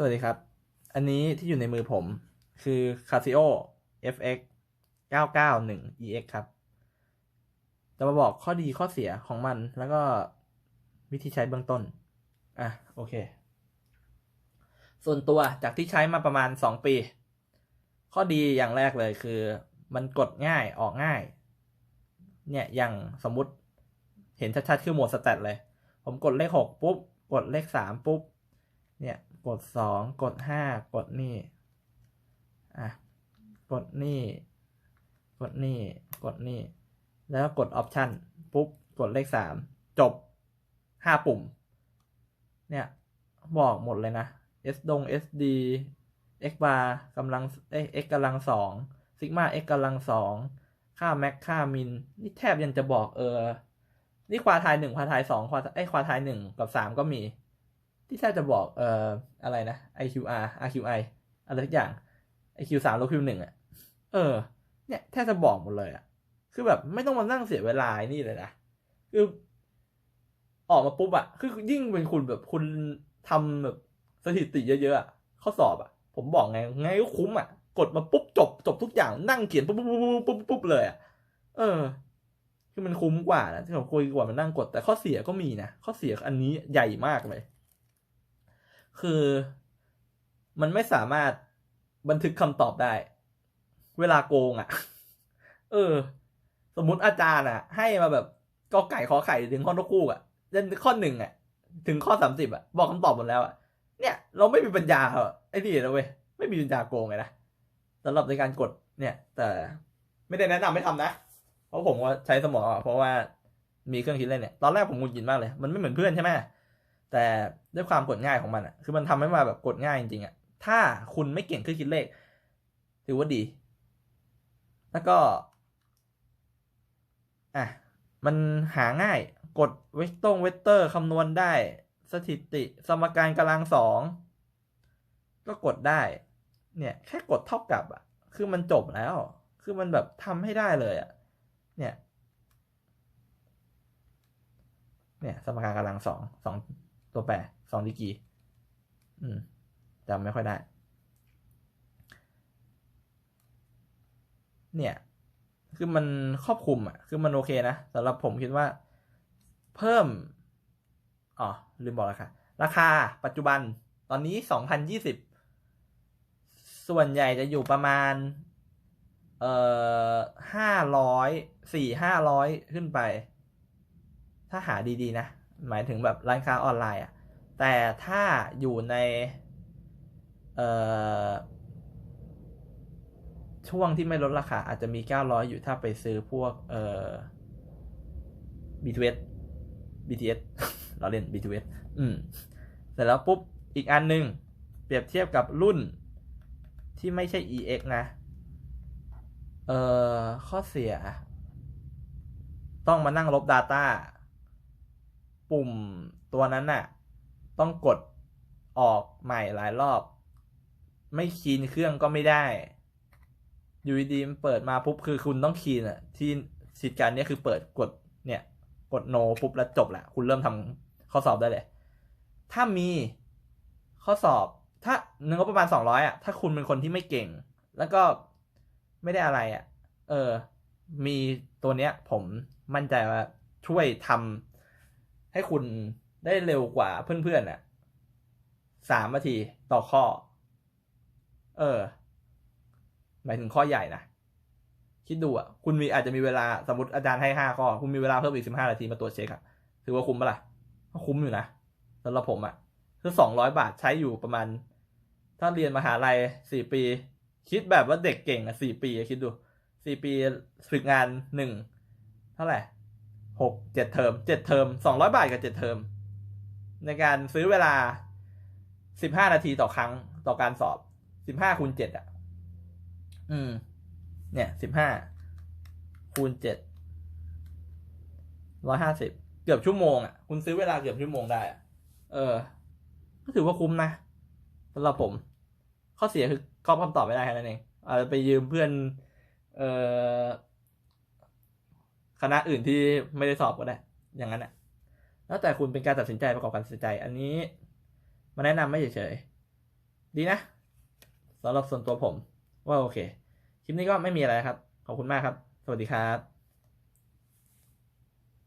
สวัสดีครับ อันนี้ที่อยู่ในมือผมคือ Casio FX 991 EX ครับ จะมาบอกข้อดีข้อเสียของมันแล้วก็วิธีใช้เบื้องต้น อะ โอเค ส่วนตัวจากที่ใช้มาประมาณ 2 ปี ข้อดีอย่างแรกเลยคือมันกดง่ายออกง่าย เนี่ยอย่างสมมุติเห็นชัดๆ คือโหมดสแตทเลย ผมกดเลข 6 ปุ๊บ กดเลข 3 ปุ๊บ เนี่ย กด 2 กด 5 กดนี่อะกดนี่ กดนี่ กดนี่ แล้วกดออปชันปุ๊บ กดเลข 3 จบ 5 ปุ่ม เนี่ย บอกหมดเลยนะ S ดง SD X bar กำลังเอ X กำลังสอง Sigma X กำลังสองค่า Max ค่า Min นี่แทบยังจะบอกเออ นี่ควาทายหนึ่งควาทายสองควาไอควาทายหนึ่งกับสามก็มี ที่แทบจะบอกเอ่ออะไรนะ IQR RQI อะไรทุกอย่าง IQ สามลบ Q หนึ่งอะ เออ เนี่ยแทบจะบอกหมดเลยอะ คือแบบไม่ต้องมานั่งเสียเวลานี่เลยนะ คือ ออกมาปุ๊บอะ คือยิ่งเป็นคุณแบบคุณทำแบบสถิติเยอะๆอะข้อสอบอะ ผมบอกไง ไงก็คุ้มอะ กดมาปุ๊บจบจบทุกอย่างนั่งเขียนปุ๊บปุ๊บปุ๊บปุ๊บปุ๊บเลยอะ เออ คือมันคุ้มกว่านะที่ผมคุยกว่ามันนั่งกด แต่ข้อเสียก็มีนะ ข้อเสียอันนี้ใหญ่มากเลย คือมันไม่สามารถบันทึกคำตอบได้ เวลาโกงอะ่ะ เออ สมมุติอาจารย์อะ ให้มาแบบกอไก่ขอไข่ถึงข้อนกคู่อะจนข้อหนึ่งอะ ถึงข้อสามสิบอะ บอกคำตอบหมดแล้วอะ เนี่ย เราไม่มีปัญญาเหรอไอ้นี่นะเว้ยไม่มีปัญญาโกงไงนะสำหรับในการกดเนี่ย แต่ไม่ได้แนะนำให้ทำนะเพราะผมว่าใช้สมองอะเพราะว่ามีเครื่องคิดเลขเนี่ย ตอนแรกผมงุนยินมากเลย มันไม่เหมือนเพื่อนใช่ไหม แต่ด้วยความกดง่ายของมันอะคือมันทำให้มาแบบกดง่ายจริงๆอะถ้าคุณไม่เก่งเครื่องคิดเลข ถือว่าดี แล้วก็ อะ มันหาง่าย กดเวกตงเวกเตอร์คำนวณได้ สถิติ สมการกำลังสอง ก็กดได้ เนี่ย แค่กดเท่ากับอะคือมันจบแล้ว คือมันแบบทำให้ได้เลยอะเนี่ย เนี่ย สมการกำลังสองสอง ตัวแปรสองดีกีอืมจำไม่ค่อยได้ เนี่ย คือมันครอบคลุมอะ คือมันโอเคนะสำหรับผมคิดว่า เพิ่ม อ๋อ ลืมบอกราคาราคาปัจจุบันตอนนี้สองพันยี่สิบส่วนใหญ่จะอยู่ประมาณ เอ่อห้าร้อยสี่ห้าร้อยขึ้นไป ถ้าหาดีๆนะ หมายถึงแบบร้านค้าออนไลน์อะแต่ถ้าอยู่ในเอ่อช่วงที่ไม่ลดราคาอาจจะมี 900 อยู่ถ้าไปซื้อพวกเอ่อ B2S BTS เราเล่น B2S อืมเสร็จแล้วปุ๊บ อีกอันหนึ่งเปรียบเทียบกับรุ่นที่ไม่ใช่ EX นะ เอ่อ ข้อเสีย ต้องมานั่งลบ Data ปุ่มตัวนั้นน่ะ ต้องกดออกใหม่หลายรอบ ไม่คีนเครื่องก็ไม่ได้ อยู่ดีๆมันเปิดมาปุ๊บคือคุณต้องคีนอะ ที่สิทธิ์การเนี้ยคือเปิดกดเนี่ย กดโนปุ๊บแล้วจบแหละคุณเริ่มทำข้อสอบได้เลย ถ้ามีข้อสอบ ถ้าเงินก็ประมาณสองร้อยอะ ถ้าคุณเป็นคนที่ไม่เก่ง แล้วก็ไม่ได้อะไรอะ เออ มีตัวเนี้ย ผมมั่นใจว่าช่วยทำ ให้คุณได้เร็วกว่าเพื่อนๆอะสามนาทีต่อข้อ เออ หมายถึงข้อใหญ่นะคิดดูอะ คุณมีอาจจะมีเวลาสมมติอาจารย์ให้ห้าข้อ คุณมีเวลาเพิ่มอีกสิบห้านาทีมาตรวจเช็คอะถือว่าคุ้มปะล่ะคุ้มอยู่นะสำหรับผมอะคือสองร้อยบาทใช้อยู่ประมาณ ถ้าเรียนมหาลัยสี่ปี คิดแบบว่าเด็กเก่งอะสี่ปีคิดดูสี่ปีฝึกงานหนึ่งเท่าไหร่ หกเจ็ดเทอมเจ็ดเทอมสองร้อยบาทกับเจ็ดเทอมในการซื้อเวลาสิบห้านาทีต่อครั้งต่อการสอบสิบห้าคูณเจ็ดอะ อืม เนี่ยสิบห้าคูณเจ็ดร้อยห้าสิบเกือบชั่วโมงอะ คุณซื้อเวลาเกือบชั่วโมงได้อะเออ ก็ถือว่าคุ้มนะสำหรับผม ข้อเสียคือก็คำตอบไม่ได้แค่นั้นเองอาจจะไปยืมเพื่อน เอ่อ คณะอื่นที่ไม่ได้สอบก็ได้ อย่างนั้นอะ แล้วแต่คุณเป็นการตัดสินใจประกอบการตัดสินใจ อันนี้มาแนะนำไม่เฉยๆดีนะสำหรับส่วนตัวผม ว่าโอเค คลิปนี้ก็ไม่มีอะไรครับ ขอบคุณมากครับ สวัสดีครับ